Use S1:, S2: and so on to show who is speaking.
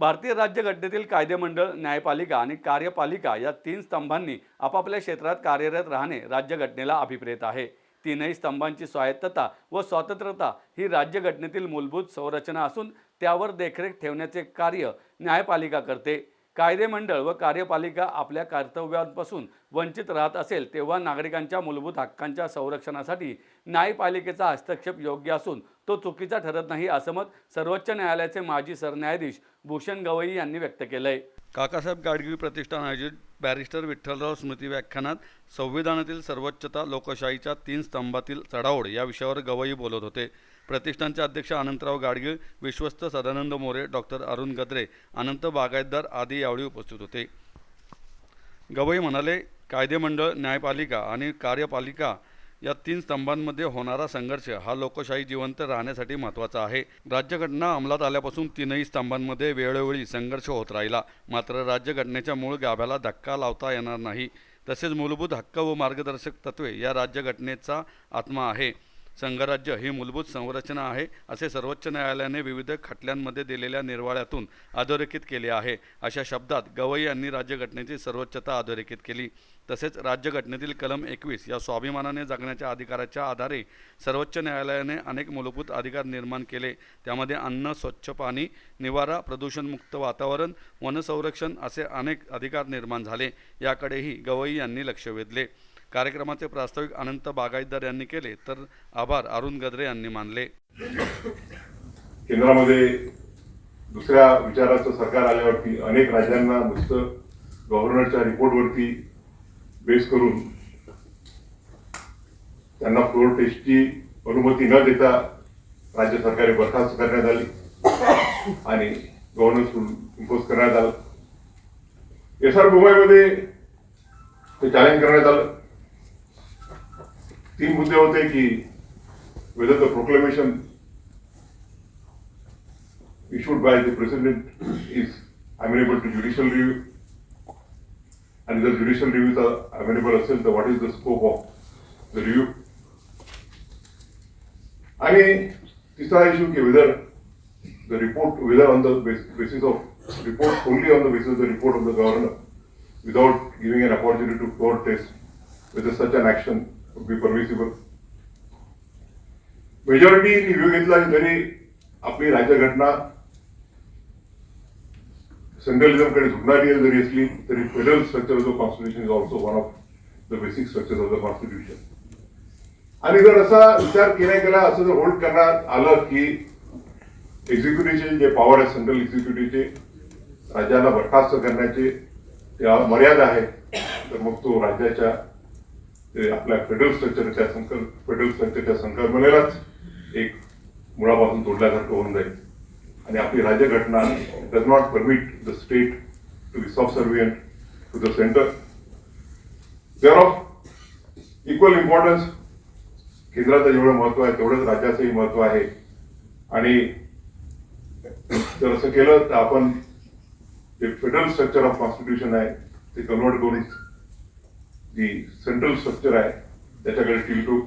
S1: भारतीय राज्यघटनेतील कायदेमंडळ न्यायपालिका आणि कार्यपालिका या तीन स्तंभांनी आपापल्या क्षेत्रात कार्यरत राहणे राज्यघटनेला अभिप्रेत आहे. तीनही स्तंभांची स्वायत्तता व स्वतंत्रता ही राज्यघटनेतील मूलभूत संरचना असून त्यावर देखरेख ठेवण्याचे कार्य न्यायपालिका करते. कायदेमंडळ व कार्यपालिका आपल्या कर्तव्यांपासून वंचित राहत असेल तेव्हा नागरिकांच्या मूलभूत हक्कांच्या संरक्षणासाठी न्यायपालिकेचा हस्तक्षेप योग्य असून तो चुकीचा ठरत नाही असं मत सर्वोच्च न्यायालयाचे माजी सरन्यायाधीश भूषण गवई यांनी व्यक्त केलं आहे काकासाहेब गाडगीळ प्रतिष्ठान आयोजित बॅरिस्टर विठ्ठलराव स्मृती व्याख्यानात संविधानातील सर्वोच्चता लोकशाहीच्या तीन स्तंभातील चढाओढ या विषयावर गवई बोलत होते. प्रतिष्ठानचे अध्यक्ष अनंतराव गाडगीळ विश्वस्त सदानंद मोरे डॉक्टर अरुण गद्रे अनंत बागायतदार आदी यावेळी उपस्थित होते. गवई म्हणाले कायदेमंडळ न्यायपालिका आणि कार्यपालिका या तीन स्तंभांमध्ये होणारा संघर्ष हा लोकशाही जिवंत राहण्यासाठी महत्त्वाचा आहे. राज्यघटना अंमलात आल्यापासून तीनही स्तंभांमध्ये वेळोवेळी संघर्ष होत राहिला. मात्र राज्यघटनेच्या मूळ गाभ्याला धक्का लावता येणार नाही. तसेच मूलभूत हक्क व मार्गदर्शक तत्वे या राज्यघटनेचा आत्मा आहे. संघराज्य ही मूलभूत संरचना आहे असे सर्वोच्च न्यायालयाने विविध खटल्यांमध्ये दिलेल्या निर्वाळ्यातून अधोरेखित केले आहे. अशा शब्दात गवई यांनी राज्यघटनेची सर्वोच्चता अधोरेखित केली. तसेच राज्यघटनेतील कलम एकवीस या स्वाभिमानाने जगण्याच्या अधिकाराच्या आधारे सर्वोच्च न्यायालयाने अनेक मूलभूत अधिकार निर्माण केले. त्यामध्ये अन्न स्वच्छ पाणी निवारा प्रदूषणमुक्त वातावरण वनसंरक्षण असे अनेक अधिकार निर्माण झाले. याकडेही गवई यांनी लक्ष वेधले. कार्यक्रमाचे प्रास्ताविक अनंत बागायतदार यांनी केले तर आभार अरुण गद्रे यांनी मानले.
S2: केंद्रामध्ये दुसऱ्या विचाराचं सरकार आल्यावरती अनेक राज्यांना नुसतं गव्हर्नरच्या रिपोर्टवरती बेस करून त्यांना फ्लोर टेस्टची अनुमती न देता राज्य सरकारे बरखास्त करण्यात आली आणि गव्हर्नन्स इम्पोज करण्यात आलं. एस आर मुंबईमध्ये ते चॅलेंज करण्यात आलं. तीन मुद्दे होते की whether the proclamation issued by the president is amenable to judicial review. And if the judicial reviews are amenable असेल तर what is the scope of the review? आणि तिसरा इश्यू की whether the report, whether on the bas- basis of, report only on the basis of the report of the governor, without giving an opportunity to floor test, whether such an action Would be permissible. Majority review घेतला तरी आपली राज्यघटना सेंट्रलिझमकडे झुकणारी जरी असली तरी federal structure of the constitution is also one of the basic structure of the constitution आणि जर असा विचार केला गेला असं जर होल्ड करण्यात आलं की एक्झिक्युटिव्हचे जे पॉवर आहे सेंट्रल एक्झिक्युटिव्हचे राज्याला बरखास्त करण्याचे त्या मर्यादा आहे तर मग तो राज्याच्या ते आपल्या फेडरल स्ट्रक्चरच्या संकल्प फेडरल स्ट्रक्चरच्या संकल्पनेलाच एक मुळापासून तोडल्यासारखं होऊन जाईल. आणि आपली राज्यघटना does not permit the state to be subservient to the centre there of equal importance केंद्राचं जेवढं महत्त्व आहे तेवढंच राज्याचंही महत्त्व आहे. आणि जर असं केलं तर आपण जे फेडरल स्ट्रक्चर ऑफ कॉन्स्टिट्यूशन आहे ते कन्वर्ट करून जी सेंट्रल स्ट्रक्चर आहे त्याच्याकडे टिलटू